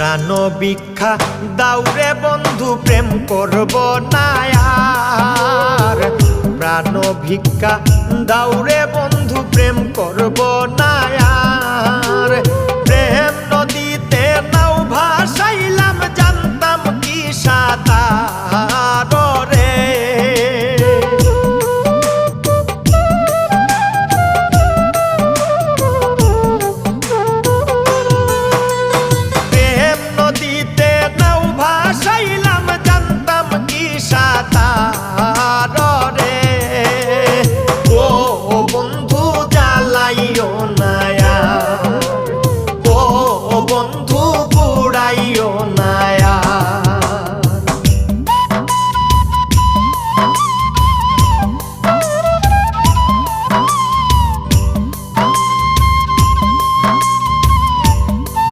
প্রাণ ভিক্ষা দাউরে বন্ধু প্রেম করব নায়ার প্রাণ ভিক্ষা দাউরে বন্ধু প্রেম করব না বন্ধু বুড়াইও না